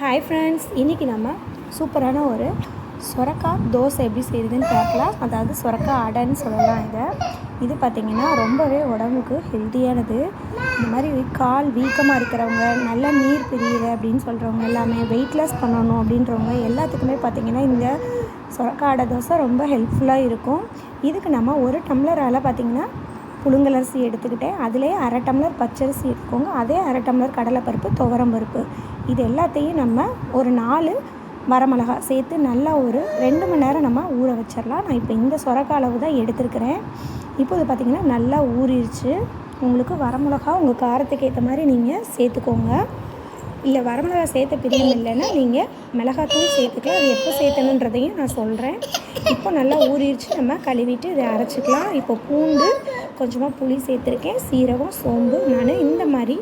Hi friends இன்றைக்கி நம்ம சூப்பரான ஒரு சுரக்காய் தோசை எப்படி செய்யுதுன்னு பார்க்கலாம். அதாவது சுரக்காய் அடைன்னு சொல்லலாம் இதை. இது பார்த்திங்கன்னா ரொம்பவே உடம்புக்கு ஹெல்த்தியானது இந்த மாதிரி கால் வீக்கமாக இருக்கிறவங்க நல்லா நீர் பிரியுது அப்படின்னு சொல்கிறவங்க எல்லாமே வெயிட்லெஸ் பண்ணணும் அப்படின்றவங்க எல்லாத்துக்குமே பார்த்திங்கன்னா இந்த சுரக்காய் அடை தோசை ரொம்ப ஹெல்ப்ஃபுல்லாக இருக்கும். இதுக்கு நம்ம ஒரு டம்ளரால் பார்த்திங்கன்னா புழுங்கலரிசி எடுத்துக்கிட்டேன். அதிலே அரை டம்ளர் பச்சரிசி எடுத்துக்கோங்க. அதே அரை டம்ளர் கடலைப்பருப்பு துவரம் பருப்பு. இது எல்லாத்தையும் நம்ம ஒரு நாலு வரமிளகா சேர்த்து நல்லா ஒரு ரெண்டு மணி நேரம் நம்ம ஊற வச்சிடலாம். நான் இப்போ இந்த சொரக்க அளவு தான் எடுத்துருக்கிறேன். இப்போது பார்த்திங்கன்னா நல்லா ஊறிடுச்சு. உங்களுக்கு வரமிளகா உங்கள் காரத்துக்கு ஏற்ற மாதிரி நீங்கள் சேர்த்துக்கோங்க. இல்லை வரமிளகா சேர்த்த பிரியம் இல்லைன்னா நீங்கள் மிளகாத்தூள் சேர்த்துக்கலாம். அது எப்போ சேர்த்தணுன்றதையும் நான் சொல்கிறேன் இப்போ நல்லா ஊறிடுச்சு. நம்ம கழுவிட்டு இதை அரைச்சிக்கலாம். இப்போ பூண்டு கொஞ்சமாக புளி சேர்த்துருக்கேன். சீரகம் சோம்பு நான் இந்த மாதிரி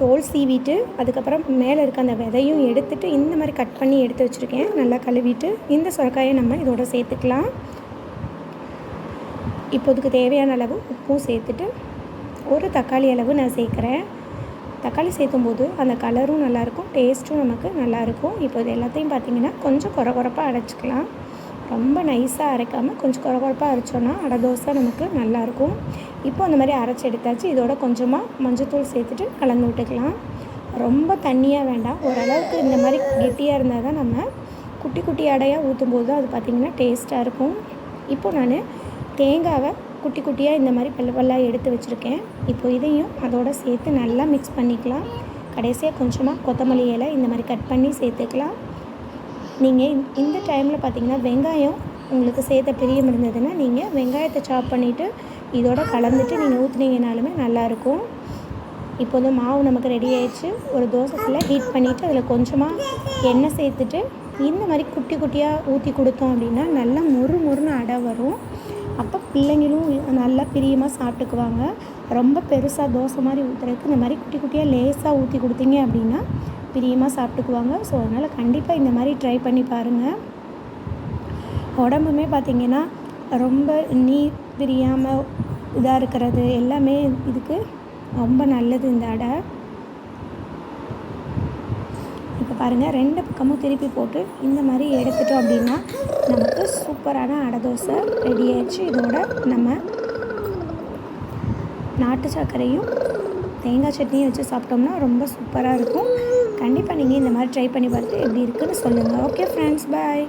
தோல் சீவிட்டு அதுக்கப்புறம் மேலே இருக்க அந்த விதையும் எடுத்துட்டு இந்த மாதிரி கட் பண்ணி எடுத்து வச்சுருக்கேன். நல்லா கழுவிட்டு இந்த சுரக்காயை நம்ம இதோட சேர்த்துக்கலாம். இப்போதுக்கு தேவையான அளவு உப்பும் சேர்த்துட்டு ஒரு தக்காளி அளவு நான் சேர்க்குறேன். தக்காளி சேர்க்கும் போது அந்த கலரும் நல்லாயிருக்கும் டேஸ்ட்டும் நமக்கு நல்லாயிருக்கும் இப்போ இது எல்லாத்தையும் பார்த்திங்கன்னா கொஞ்சம் குறை குறப்பாக அடைச்சிக்கலாம் ரொம்ப நைஸாக அரைக்காமல் கொஞ்சம் குறை அரைச்சோன்னா அடை தோசை நமக்கு நல்லாயிருக்கும். இப்போ அந்த மாதிரி அரைச்சி எடுத்தாச்சு. இதோட கொஞ்சமாக மஞ்சத்தூள் சேர்த்துட்டு கலந்து விட்டுக்கலாம். ரொம்ப தண்ணியாக வேண்டாம். ஓரளவுக்கு இந்த மாதிரி கெட்டியாக இருந்தால் தான் நம்ம குட்டி குட்டி அடையாக ஊற்றும் போது அது பார்த்திங்கன்னா டேஸ்ட்டாக இருக்கும். இப்போது நான் தேங்காவை குட்டி குட்டியாக இந்த மாதிரி பல்ல பல்லாக எடுத்து வச்சுருக்கேன். இப்போ இதையும் அதோடு சேர்த்து நல்லா மிக்ஸ் பண்ணிக்கலாம். கடைசியாக கொஞ்சமாக கொத்தமல்லி இலை இந்த மாதிரி கட் பண்ணி சேர்த்துக்கலாம். நீங்கள் இந்த டைமில் பார்த்தீங்கன்னா வெங்காயம் உங்களுக்கு சேர்த்த பிரியம் இருந்ததுன்னா நீங்கள் வெங்காயத்தை சாப் பண்ணிவிட்டு இதோட கலந்துட்டு நீங்கள் ஊற்றுனீங்கனாலுமே நல்லாயிருக்கும். இப்போ வந்து மாவு நமக்கு ரெடி ஆயிடுச்சு. ஒரு தோசைக்குள்ளே ஹீட் பண்ணிவிட்டு அதில் கொஞ்சமாக எண்ணெய் சேர்த்துட்டு இந்த மாதிரி குட்டி குட்டியாக ஊற்றி கொடுத்தோம் அப்படின்னா நல்லா மொறு முறுன்னு அடை வரும். அப்போ பிள்ளைங்களும் நல்லா பிரியமாக சாப்பிட்டுக்குவாங்க. ரொம்ப பெருசாக தோசை மாதிரி ஊற்றுறதுக்கு இந்த மாதிரி குட்டி குட்டியாக லேஸாக ஊற்றி கொடுத்தீங்க அப்படின்னா பிரியமாக சாப்பிட்டுக்குவாங்க. ஸோ அதனால் கண்டிப்பாக இந்த மாதிரி ட்ரை பண்ணி பாருங்கள் உடம்புமே பார்த்திங்கன்னா ரொம்ப நீர் பிரியாமல் இதாக இருக்கிறது எல்லாமே இதுக்கு ரொம்ப நல்லது இந்த அடை. இப்போ பாருங்கள் ரெண்டு பக்கமும் திருப்பி போட்டு இந்த மாதிரி எடுத்துட்டோம் அப்படின்னா நமக்கு சூப்பரான அடை தோசை ரெடி ஆயிடுச்சு. இதோட நம்ம நாட்டு சர்க்கரையும் தேங்காய் சட்னியும் வச்சு சாப்பிட்டோம்னா ரொம்ப சூப்பராக இருக்கும். கண்டிப்பாக நீங்கள் இந்த மாதிரி ட்ரை பண்ணி பார்த்து எப்படி இருக்குன்னு சொல்லுங்கள் ஓகே ஃப்ரெண்ட்ஸ் பாய்